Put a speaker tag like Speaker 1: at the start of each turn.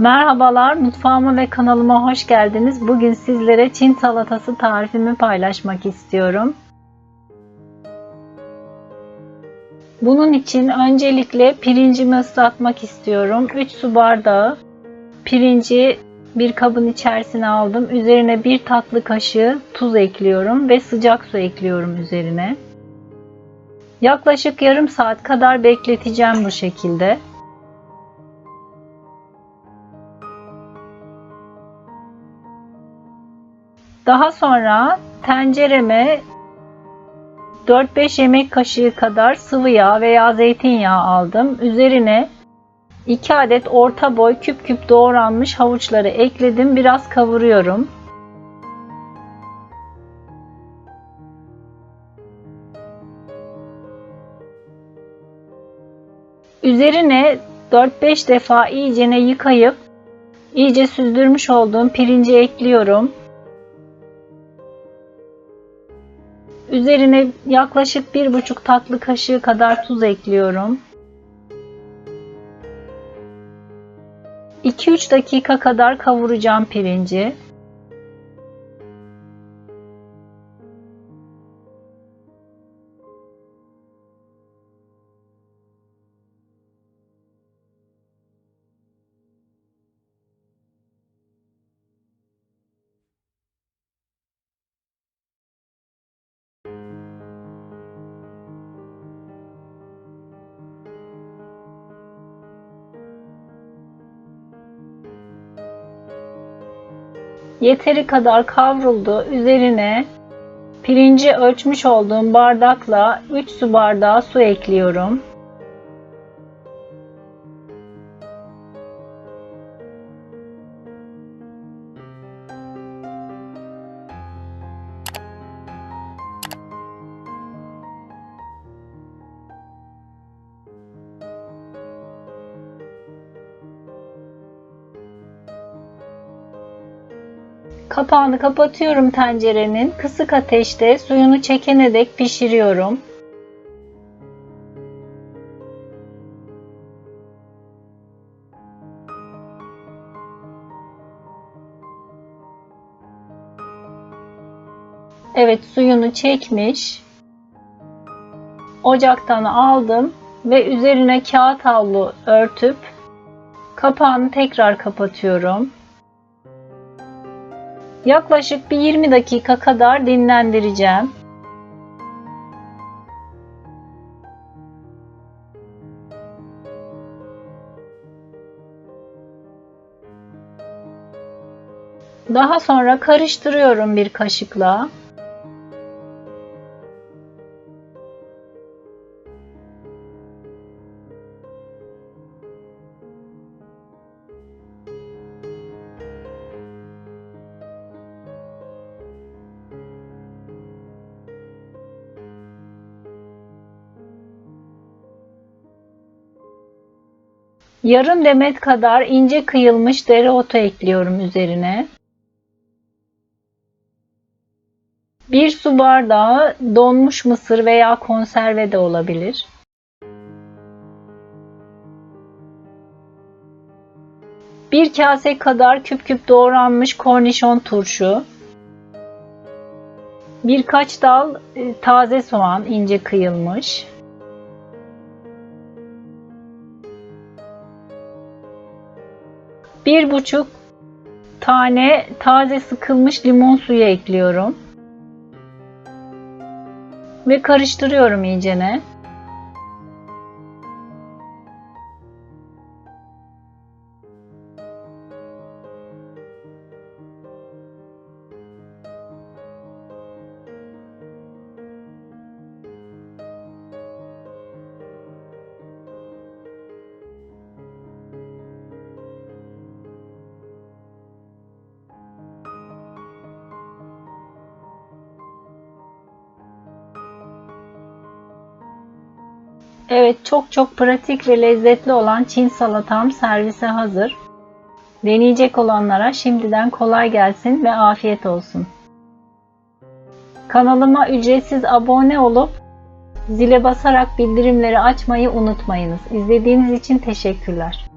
Speaker 1: Merhabalar, mutfağıma ve kanalıma hoş geldiniz. Bugün sizlere Çin salatası tarifimi paylaşmak istiyorum. Bunun için öncelikle pirincimi ıslatmak istiyorum. 3 su bardağı pirinci bir kabın içerisine aldım. Üzerine bir tatlı kaşığı tuz ekliyorum ve sıcak su ekliyorum üzerine. Yaklaşık yarım saat kadar bekleteceğim bu şekilde. Daha sonra tencereme 4-5 yemek kaşığı kadar sıvı yağ veya zeytinyağı aldım. Üzerine 2 adet orta boy küp küp doğranmış havuçları ekledim. Biraz kavuruyorum. Üzerine 4-5 defa iyicene yıkayıp iyice süzdürmüş olduğum pirinci ekliyorum. Üzerine yaklaşık 1,5 tatlı kaşığı kadar tuz ekliyorum. 2-3 dakika kadar kavuracağım pirinci. Yeteri kadar kavruldu. Üzerine pirinci ölçmüş olduğum bardakla 3 su bardağı su ekliyorum. Kapağını kapatıyorum tencerenin. Kısık ateşte suyunu çekene dek pişiriyorum. Evet suyunu çekmiş. Ocaktan aldım ve üzerine kağıt havlu örtüp kapağını tekrar kapatıyorum. Yaklaşık bir 20 dakika kadar dinlendireceğim. Daha sonra karıştırıyorum bir kaşıkla. Yarım demet kadar ince kıyılmış dereotu ekliyorum üzerine. Bir su bardağı donmuş mısır veya konserve de olabilir. Bir kase kadar küp küp doğranmış kornişon turşu. Birkaç dal e, taze soğan ince kıyılmış. Bir buçuk tane taze sıkılmış limon suyu ekliyorum. Ve karıştırıyorum iyicene. Evet çok çok pratik ve lezzetli olan Çin salatam servise hazır. Deneyecek olanlara şimdiden kolay gelsin ve afiyet olsun. Kanalıma ücretsiz abone olup zile basarak bildirimleri açmayı unutmayınız. İzlediğiniz için teşekkürler.